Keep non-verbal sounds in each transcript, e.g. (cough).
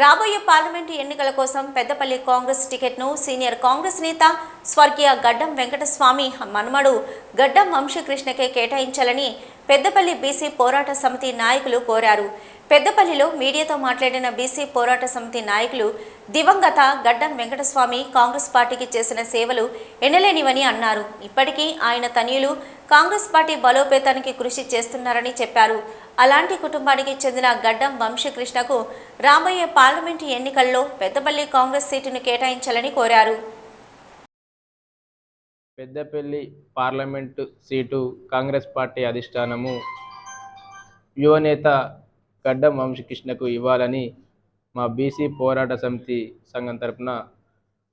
రాబోయే పార్లమెంటు ఎన్నికల కోసం పెద్దపల్లి కాంగ్రెస్ టికెట్ను సీనియర్ కాంగ్రెస్ నేత స్వర్గీయ గడ్డం వెంకటస్వామి మనుమడు గడ్డం వంశకృష్ణకే కేటాయించాలని పెద్దపల్లి బీసీ పోరాట సమితి నాయకులు కోరారు. పెద్దపల్లిలో మీడియాతో మాట్లాడిన బీసీ పోరాట సమితి నాయకులు దివంగత గడ్డం వెంకటస్వామి కాంగ్రెస్ పార్టీకి చేసిన సేవలు ఎనలేనివని అన్నారు. ఇప్పటికీ ఆయన తనయులు కాంగ్రెస్ పార్టీ బలోపేతానికి కృషి చేస్తున్నారని చెప్పారు. అలాంటి కుటుంబానికి చెందిన గడ్డం వంశీకృష్ణకు రాబోయే పార్లమెంటు ఎన్నికల్లో పెద్దపల్లి కాంగ్రెస్ సీటును కేటాయించాలని కోరారు. Peddapalli parliament seat Congress party అధిష్టానము యువనేత గడ్డం వంశకృష్ణకు ఇవ్వాలని మా బీసీ పోరాట సమితి సంఘం తరపున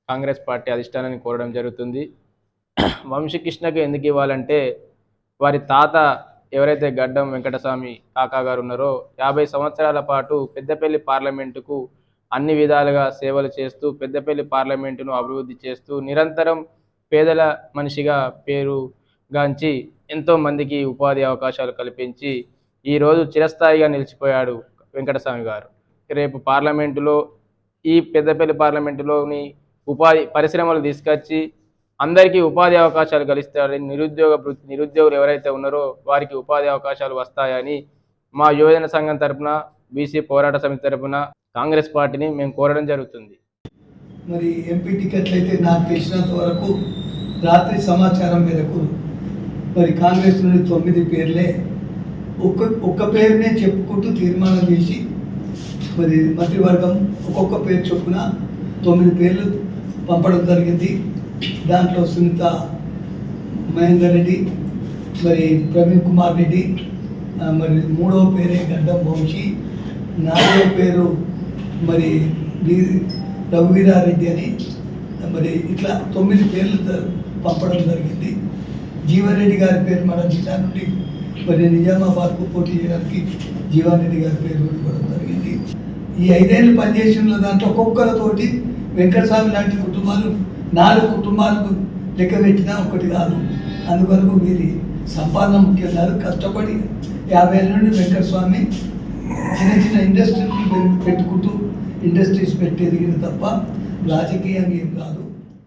కాంగ్రెస్ పార్టీ అధిష్టానాన్ని కోరడం జరుగుతుంది. (clears throat) వంశకృష్ణకు ఎందుకు ఇవ్వాలంటే వారి తాత ఎవరైతే గడ్డం వెంకటస్వామి కాకా గారు ఉన్నారో యాభై సంవత్సరాల పాటు పెద్దపల్లి పార్లమెంటుకు అన్ని విధాలుగా సేవలు చేస్తూ పెద్దపల్లి పార్లమెంటును అభివృద్ధి చేస్తూ నిరంతరం పేదల మనిషిగా పేరుగాంచి ఎంతో మందికి ఉపాధి అవకాశాలు కల్పించి ఈరోజు చిరస్థాయిగా నిలిచిపోయాడు వెంకటస్వామి గారు. రేపు పార్లమెంటులో ఈ పెద్దపల్లి పార్లమెంటులోని ఉపాధి పరిశ్రమలు తీసుకొచ్చి అందరికీ ఉపాధి అవకాశాలు కలిస్తారని నిరుద్యోగ నిరుద్యోగులు ఎవరైతే ఉన్నారో వారికి ఉపాధి అవకాశాలు వస్తాయని మా యువజన సంఘం తరపున బీసీ పోరాట సమితి తరపున కాంగ్రెస్ పార్టీని మేము కోరడం జరుగుతుంది. మరి ఎంపీ టికెట్లు అయితే నాకు తెలిసినంత వరకు రాత్రి సమాచారం మేరకు మరి కాంగ్రెస్ నుండి తొమ్మిది పేర్లే ఒక్క ఒక్క పేరునే చెప్పుకుంటూ తీర్మానం చేసి మరి మంత్రివర్గం ఒక్కొక్క పేరు చొప్పున తొమ్మిది పేర్లు పంపడం జరిగింది. దాంట్లో సునీత మహేందర్ రెడ్డి మరి ప్రవీణ్ కుమార్ రెడ్డి మరి మూడవ పేరే గడ్డం వంశీ నాలుగవ పేరు మరి రఘువీరారెడ్డి అని మరి ఇట్లా తొమ్మిది పేర్లు పంపడం జరిగింది. జీవారెడ్డి గారి పేరు మన జిల్లా నుండి మరి నిజామాబాద్కు పోటీ చేయడానికి జీవారెడ్డి గారి పేరు పెట్టుకోవడం జరిగింది. ఈ ఐదేళ్ళు పనిచేసిన దాంట్లో ఒక్కొక్కరితోటి వెంకటస్వామి లాంటి కుటుంబాలు నాలుగు కుటుంబాలకు లెక్క పెట్టినా ఒకటి కాదు. అందుకొరకు వీరి సంపాదన ముఖ్యం కాదు కష్టపడి యాభై ఏళ్ళ నుండి వెంకటస్వామి చిన్న చిన్న ఇండస్ట్రీలు పెట్టుకుంటూ ఇండస్ట్రీస్ పెట్టి ఎదిగిన తప్ప రాజకీయం ఏం కాదు.